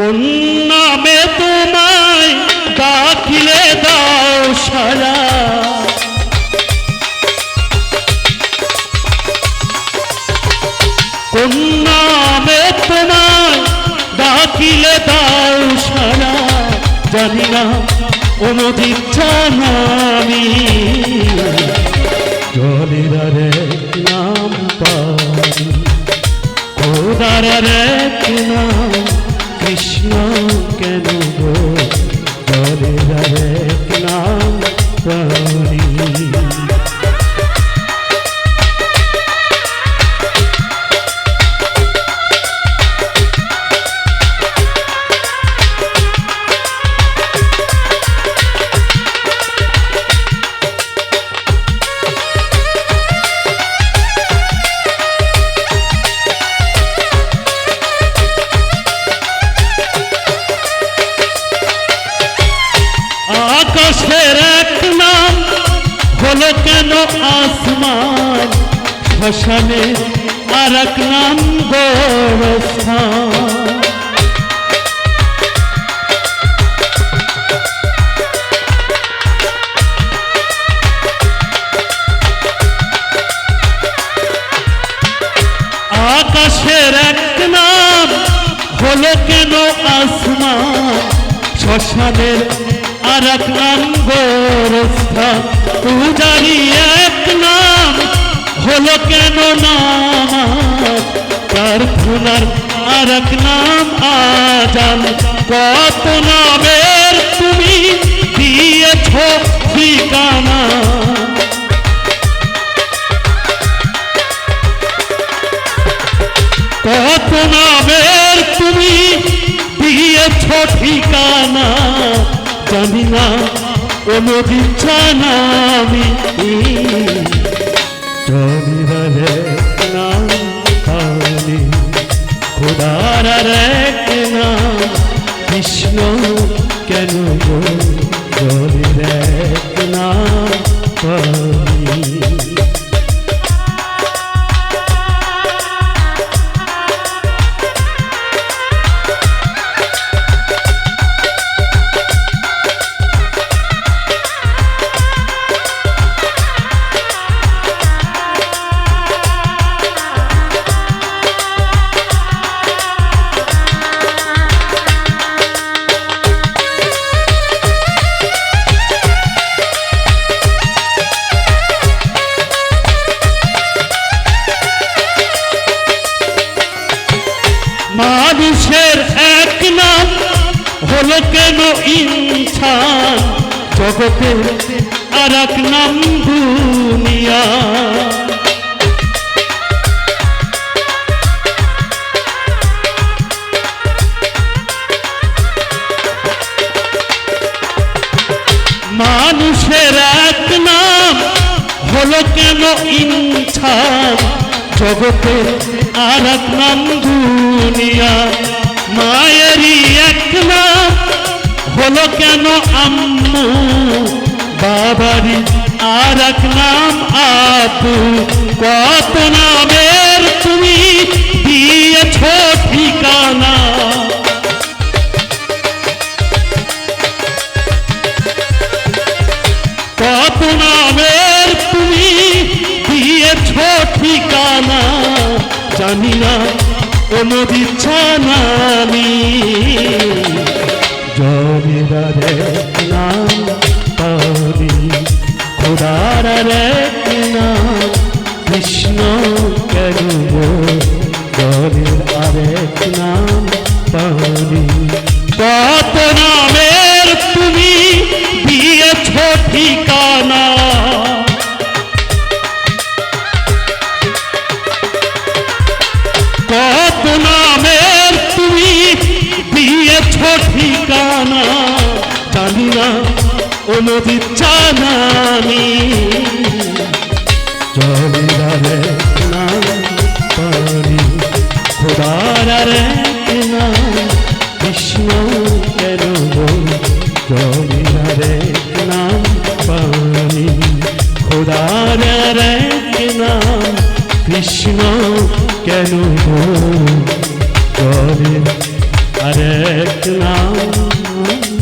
কোন নামে তোমায় দাখিলে দাও সারা। কোন নামে তোমায় দাখিলে দাও সারা। জানি না অনুদিত জানামি জলের রে নাম পাই। খোদার এক নাম কেন আসমান। শ্মশানে আর এক নাম আকাশের এক নাম হলো কেন আসমান? শ্মশানের আর এক নাম গোরস্থান পূজারি এক নাম হলো কেন নামাজ? প্রার্থনার আর এক নাম আজান। কত নামের তুমি দিয়েছ ঠিকানা? কত নামের তুমি দিয়েছ ঠিকানা? জানি না অনুদি জানা আমি জমিদারে নাম খালি, খোদার এক নাম, কৃষ্ণ কেন জলের এক নাম পানি হলো কেন ইনসান জগতে আর এক নাম দুনিয়া। মানুষের এক নাম হলো কেন ইনসান জগতে আর এক নাম দুনিয়া। মায়েরই এক কেন আম্মু? বাবারই আর এক নাম আপু। কত নামের তুমি দিয়েছ ঠিকানা? কত নামের তুমি দিয়েছ ঠিকানা? জানি না অনুদি জানানি জমিদারে ঠিকানা জানি না অনুদিত জানানি জমিদারে নাম পানি খোদার এক নাম কৃষ্ণ কেন জমিদারে নাম পানি খোদার এক কৃষ্ণ কেন গো জলে আরেক এক নাম পানি